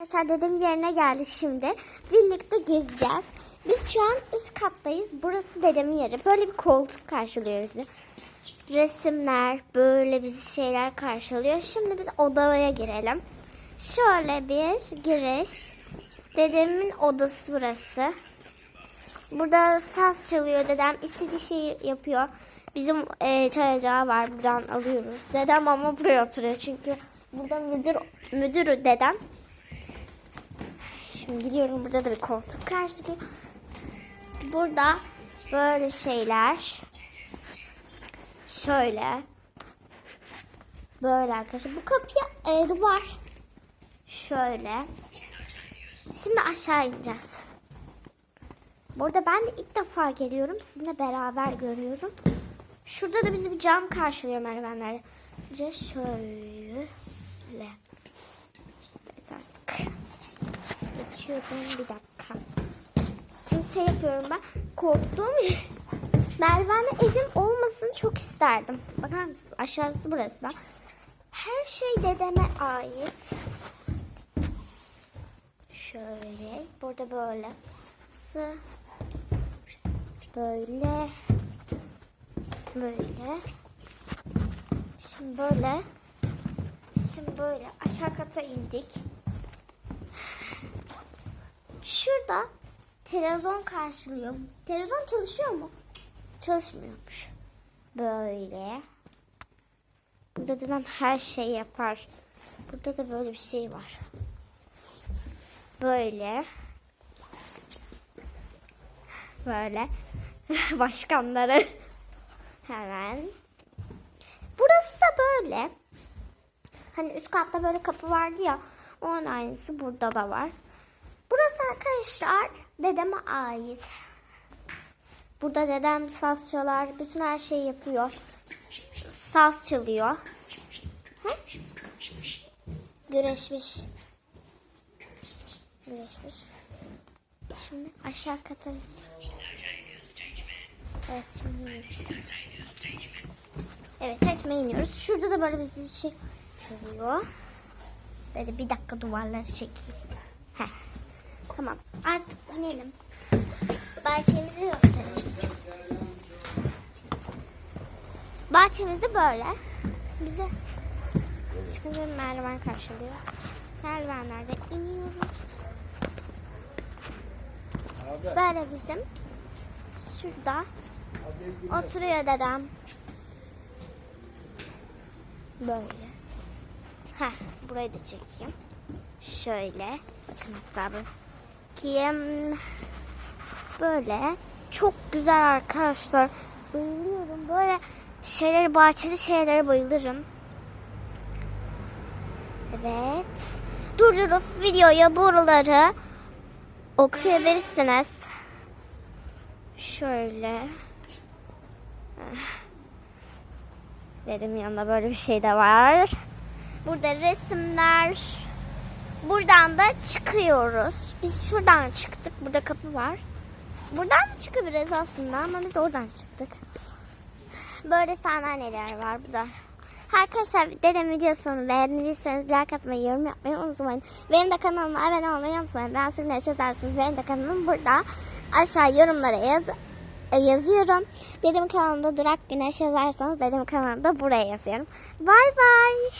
Arkadaşlar dedem yerine geldik şimdi. Birlikte gezeceğiz. Biz şu an üst kattayız. Burası dedemin yeri. Böyle bir koltuk karşılıyor bizi. Resimler, böyle bizi şeyler karşılıyor. Şimdi biz odaya girelim. Şöyle bir giriş. Dedemin odası burası. Burada saz çalıyor dedem. istediği şeyi yapıyor. Bizim e, çay ocağı var. Buradan alıyoruz. Dedem ama buraya oturuyor çünkü burada müdür müdürü dedem. Şimdi gidiyorum burada da bir koltuk karşılıyor. Burada böyle şeyler. Şöyle. Böyle arkadaşlar. Bu kapıya e, duvar. Şöyle. Şimdi aşağı ineceğiz. Burada ben de ilk defa geliyorum. Sizinle beraber görüyorum. Şurada da bizi bir cam karşılıyor merdivenlerce. Şöyle. Evet artık. Geçiyorum bir dakika. Şimdi şey yapıyorum ben. Korktuğum için merdivenli evim olmasını çok isterdim. Bakar mısınız? Aşağısı burası da. Her şey dedeme ait. Şöyle. Burada böyle. Böyle. Böyle. Şimdi böyle. Şimdi böyle aşağı kata indik. Şurada televizyon karşılıyor. Televizyon çalışıyor mu? Çalışmıyormuş. Böyle. Burada dedem her şeyi yapar. Burada da böyle bir şey var. Böyle. Böyle. Başkanları. Hemen. Burası da böyle. Hani üst katta böyle kapı vardı ya. Onun aynısı burada da var. Burası arkadaşlar dedeme ait. Burada dedem saz çalar. Bütün her şeyi yapıyor. Saz çalıyor. He? Güreşmiş. Güreşmiş. Şimdi aşağı kata. Evet şimdi iniyoruz. Evet çeşme iniyoruz. Şurada da böyle bir şey çalıyor. Dedi bir dakika duvarları çekeyim. Heh. Tamam artık inelim. Bahçemizi gösterelim. Bahçemiz de böyle. Bize çıkınca merdiven karşılıyor. Merdivenlerde iniyoruz. Böyle bizim şurada oturuyor dedem. Böyle. Heh, burayı da çekeyim. Şöyle. Bakın hatta. Bakayım. Böyle. Çok güzel arkadaşlar. Bayılıyorum. Böyle şeyleri, bahçeli şeylere bayılırım. Evet. Durdurup videoya buraları okuyabilirsiniz. Şöyle. Dedim yanında böyle bir şey de var. Burada resimler. Buradan da çıkıyoruz. Biz şuradan çıktık. Burada kapı var. Buradan da çıkabiliriz aslında ama biz oradan çıktık. Böyle sandalyeler var burada. Arkadaşlar dedem videosunu beğendiyseniz like atmayı, yorum yapmayı unutmayın. Benim de kanalıma abone olmayı unutmayın. Ben sizinle yaşarsınız. Benim de kanalım burada. Aşağı yorumlara yaz e, yazıyorum. Dedim kanalımda Durak Güneş yazarsanız dedim kanalımda buraya yazıyorum. Bay bay.